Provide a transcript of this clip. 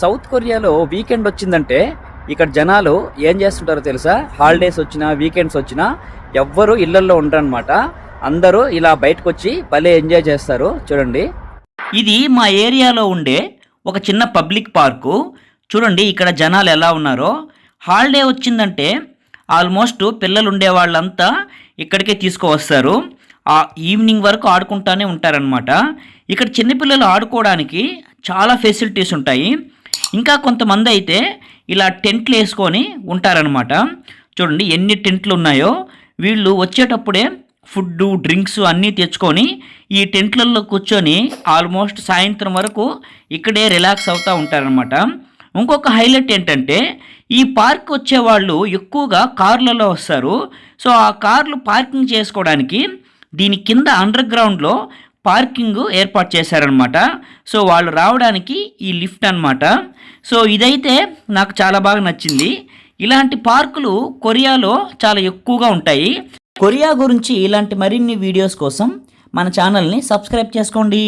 South కొరియాలో weekend వచ్చిందంటే ఇక్కడ జనాలు ఏం చేస్తుంటారో తెలుసా? హాలిడేస్ వచ్చినా వీకెండ్స్ వచ్చినా ఎవ్వరు ఇళ్ళల్లో ఉండరనమాట అందరూ ఇలా బయటకు వచ్చి భలే ఎంజాయ్ చేస్తారు. చూడండి. ఇది మా ఏరియాలో ఉండే ఒక చిన్న పబ్లిక్ పార్కు. చూడండి ఇక్కడ జనాలు ఎలా ఉన్నారో. హాలిడే వచ్చిందంటే ఆల్మోస్ట్ పిల్లలు ఉండే వాళ్ళంతా ఇక్కడికే తీసుకువస్తారు. ఆ ఈవినింగ్ వరకు ఆడుకుంటానే ఉంటారనమాట ఇక్కడ చిన్నపిల్లలు ఆడుకోవడానికి చాలా ఫెసిలిటీస్ ఉంటాయి. ఇంకా కొంతమంది అయితే ఇలా టెంట్లు వేసుకొని ఉంటారనమాట చూడండి ఎన్ని టెంట్లు ఉన్నాయో. వీళ్ళు వచ్చేటప్పుడే ఫుడ్ డ్రింక్స్ అన్నీ తెచ్చుకొని ఈ టెంట్లలో కూర్చొని ఆల్మోస్ట్ సాయంత్రం వరకు ఇక్కడే రిలాక్స్ అవుతూ ఉంటారనమాట ఇంకొక హైలైట్ ఏంటంటే ఈ పార్క్ వచ్చేవాళ్ళు ఎక్కువగా కార్లలో వస్తారు. సో ఆ కార్లు పార్కింగ్ చేసుకోవడానికి దీని కింద అండర్ గ్రౌండ్లో పార్కింగ్ ఏర్పాటు చేశారనమాట సో వాళ్ళు రావడానికి ఈ లిఫ్ట్ అన్నమాట. సో ఇదైతే నాకు చాలా బాగా నచ్చింది. ఇలాంటి పార్కులు కొరియాలో చాలా ఎక్కువగా ఉంటాయి. కొరియా గురించి ఇలాంటి మరిన్ని వీడియోస్ కోసం మన ఛానల్ని సబ్స్క్రైబ్ చేసుకోండి.